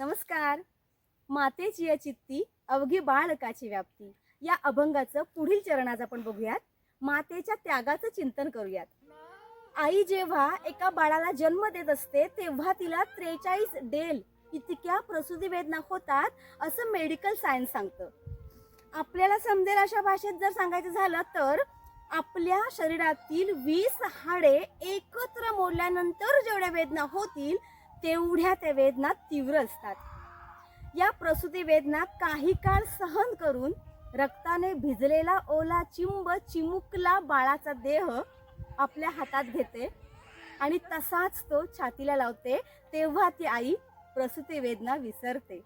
नमस्कार. मातेची या चित्ती अवघी बाळकाची व्याप्ती. या अभंगाचं पुढील चरणाचं आपण बघूयात. मातेच्या त्यागाचं चिंतन करूयात. आई जेव्हा एका बाळाला जन्म देत असते तेव्हा तिला त्रेचाळीस डेल इतक्या प्रसूती वेदना होतात असं मेडिकल सायन्स सांगतं. आपल्याला समजेल अशा भाषेत जर सांगायचं झालं तर आपल्या शरीरातील वीस हाडे एकत्र मोडल्यानंतर जेवढ्या वेदना होतील तेवढ्या त्या वेदना तीव्र असतात. या प्रसूती वेदना काही काळ सहन करून रक्ताने भिजलेला ओला चिंब चिमुकला बाळाचा देह आपल्या हातात घेते आणि तसाच तो छातीला लावते तेव्हा ती आई प्रसूती वेदना विसरते.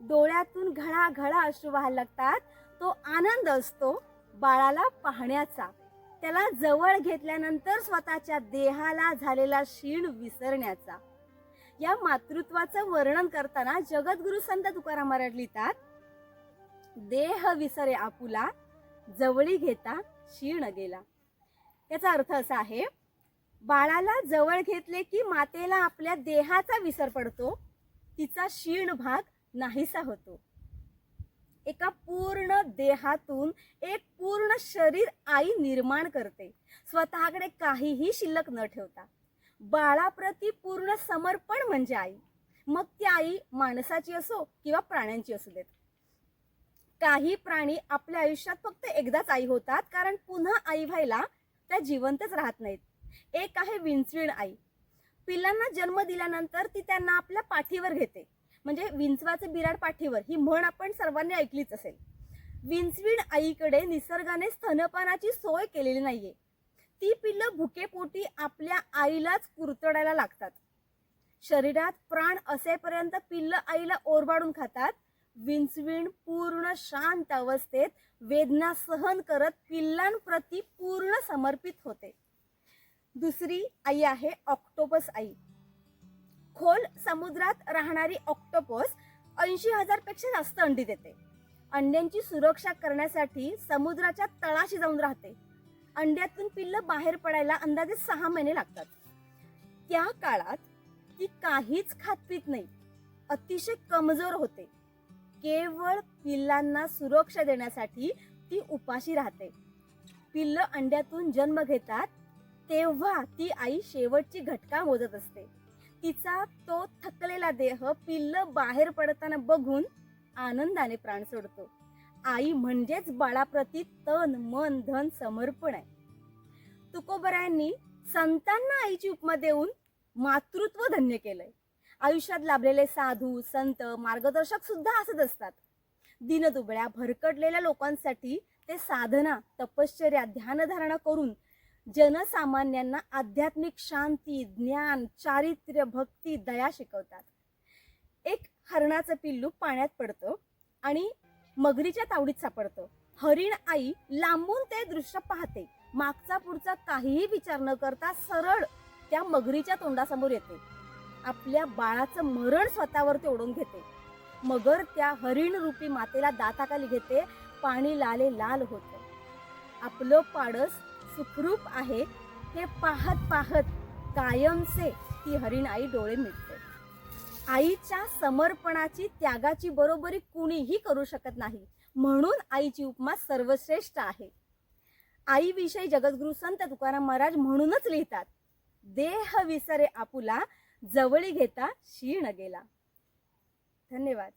डोळ्यातून घळाघळा अश्रू व्हायला लागतात. तो आनंद असतो बाळाला पाहण्याचा. त्याला जवळ घेतल्यानंतर स्वतःच्या देहाला झालेला क्षीण विसरण्याचा. या मातृत्वाचं वर्णन करताना जगद्गुरु संत तुकाराम महाराज लिहितात देह विसरे आपुला जवळी घेता क्षीण गेला. याचा अर्थ असा आहे बाळाला जवळ घेतले की मातेला आपल्या देहाचा विसर पडतो तिचा क्षीण भाग नाहीसा होतो. एका पूर्ण देहातून एक पूर्ण शरीर आई निर्माण करते स्वतःकडे काहीही शिल्लक न ठेवता. बाळाप्रती पूर्ण समर्पण म्हणजे आई. मग ती आई माणसाची असो किंवा प्राण्यांची असू देत. काही प्राणी आपल्या आयुष्यात फक्त एकदाच आई होतात कारण पुन्हा आई व्हायला त्या जिवंतच राहत नाहीत. एक आहे विंचवीण आई. पिल्लांना जन्म दिल्यानंतर ती त्यांना आपल्या पाठीवर घेते. म्हणजे विंचवाचं बिराड पाठीवर ही म्हण आपण सर्वांनी ऐकलीच असेल. विंचवीण आईकडे निसर्गाने स्तनपानाची सोय केलेली नाहीये. ती पिल्लं भुकेपोटी आपल्या आईलाच कुरतडायला लागतात. शरीरात प्राण असेपर्यंत पिल्लं आईला ओरबाडून खातात. विंचविण पूर्ण शांत अवस्थेत वेदना सहन करत पिल्लांप्रती पूर्ण समर्पित होते. दुसरी आई आहे ऑक्टोपस आई. खोल समुद्रात राहणारी ऑक्टोपस ऐंशी हजारपेक्षा जास्त अंडी देते. अंड्यांची सुरक्षा करण्यासाठी समुद्राच्या तळाशी जाऊन राहते. अंड्यातून पिल्लं बाहेर पडायला अंदाजे सहा महिने लागतात. त्या काळात ती काहीच खात पित नाही. अतिशय कमजोर होते. केवळ पिल्लांना सुरक्षा देण्यासाठी ती उपाशी राहते. पिल्लं अंड्यातून जन्म घेतात तेव्हा ती आई शेवटची घटका मोजत असते. तिचा तो थकलेला देह पिल्लं बाहेर पडताना बघून आनंदाने प्राण सोडतो. आई म्हणजेच बाळाप्रती तन मन धन समर्पण आहे. तुकोबरायांनी संतांना आईची उपमा देऊन मातृत्व धन्य केलंय. आयुष्यात लाभलेले साधू संत मार्गदर्शक सुद्धा असत असतात. दिनदुबळ्या भरकटलेल्या लोकांसाठी ते साधना तपश्चर्या ध्यानधारणा करून जनसामान्यांना आध्यात्मिक शांती ज्ञान चारित्र्य भक्ती दया शिकवतात. एक हरणाचं पिल्लू पाण्यात पडतं आणि मगरीच्या तावडीत सापडतं. हरिण आई लांबून ते दृश्य पाहते. मागचा पुढचा काहीही विचार न करता सरळ त्या मगरीच्या तोंडासमोर येते. आपल्या बाळाचं मरण स्वतःवरती ओढून घेते. मगर त्या हरिण रूपी मातेला दाताखाली घेते पाणी लाले लाल होतं. आपलं पाडस सुखरूप आहे हे पाहत पाहत कायमचे ती हरिण आई डोळे मिळते आईच्या समर्पणाची त्यागाची बरोबरी कुणीही करू शकत नाही. म्हणून आईची उपमा सर्वश्रेष्ठ आहे. आईविषयी जगद्गुरु संत तुकाराम महाराज म्हणूनच लिहितात देह विसरे आपुला जवळी घेता क्षीण गेला. धन्यवाद.